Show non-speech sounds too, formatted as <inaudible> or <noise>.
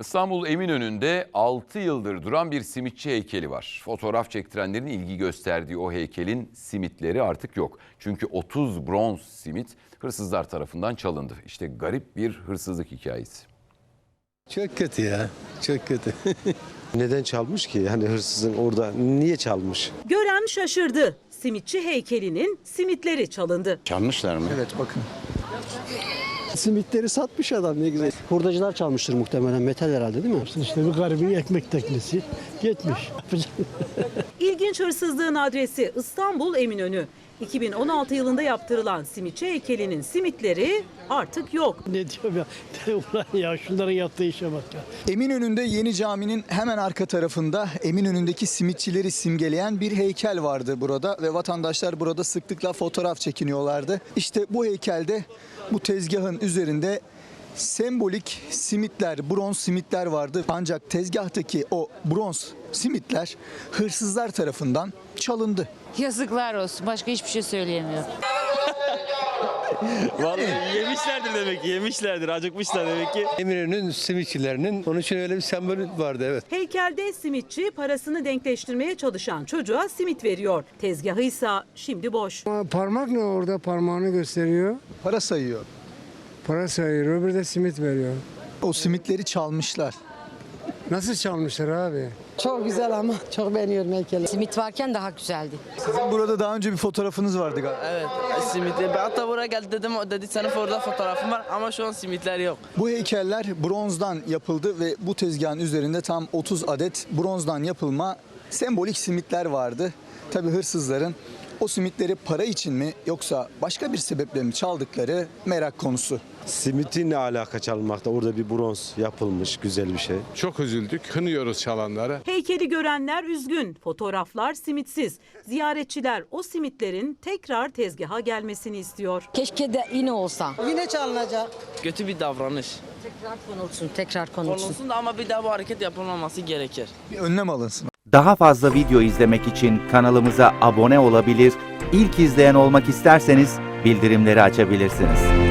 İstanbul Eminönü'nde 6 yıldır duran bir simitçi heykeli var. Fotoğraf çektirenlerin ilgi gösterdiği o heykelin simitleri artık yok. Çünkü 30 bronz simit hırsızlar tarafından çalındı. İşte garip bir hırsızlık hikayesi. Çok kötü ya. Çok kötü. <laughs> Neden çalmış ki? Hani hırsızın orada niye çalmış? Gören şaşırdı. Simitçi heykelinin simitleri çalındı. Çalmışlar mı? evet bakın. Simitleri satmış adam ne güzel. Hurdacılar çalmıştır muhtemelen metal herhalde değil mi? İşte bir garibin ekmek teknesi gitmiş. İlginç hırsızlığın adresi İstanbul Eminönü. 2016 yılında yaptırılan simitçi heykelinin simitleri artık yok. ne diyorum ya? <laughs> Ulan ya şunların yaptığı işe bak ya. Eminönü'nde Yeni Cami'nin hemen arka tarafında Eminönü'ndeki simitçileri simgeleyen bir heykel vardı burada ve vatandaşlar burada sıklıkla fotoğraf çekiniyorlardı. İşte bu heykelde bu tezgahın üzerinde sembolik simitler, bronz simitler vardı. Ancak tezgahtaki o bronz simitler hırsızlar tarafından çalındı. Yazıklar olsun. Başka hiçbir şey söyleyemiyorum. <laughs> Vallahi yemişlerdir demek ki, yemişlerdir, acıkmışlar demek ki. Eminönü'nün simitçilerinin onun için öyle bir sembolü vardı evet. Heykelde simitçi parasını denkleştirmeye çalışan çocuğa simit veriyor. Tezgahı ise şimdi boş. Parmak ne orada parmağını gösteriyor. Para sayıyor. Para sayıyor. Öbürü de simit veriyor. O simitleri çalmışlar. Nasıl çalmışlar abi? Çok güzel ama çok beğeniyorum heykeli. Simit varken daha güzeldi. Sizin burada daha önce bir fotoğrafınız vardı galiba. Evet, simitli. Ben hatta buraya geldi dedim, dedi senin orada fotoğrafın var ama şu an simitler yok. Bu heykeller bronzdan yapıldı ve bu tezgahın üzerinde tam 30 adet bronzdan yapılma sembolik simitler vardı. Tabi hırsızların o simitleri para için mi yoksa başka bir sebeple mi çaldıkları merak konusu. Simitin ne alaka çalmakta? Orada bir bronz yapılmış güzel bir şey. Çok üzüldük. Kınıyoruz çalanları. Heykeli görenler üzgün. Fotoğraflar simitsiz. Ziyaretçiler o simitlerin tekrar tezgaha gelmesini istiyor. Keşke de yine olsa. Yine çalınacak. Kötü bir davranış. Tekrar konulsun, tekrar konulsun. Konulsun da ama bir daha bu hareket yapılmaması gerekir. Bir önlem alınsın. Daha fazla video izlemek için kanalımıza abone olabilir, ilk izleyen olmak isterseniz bildirimleri açabilirsiniz.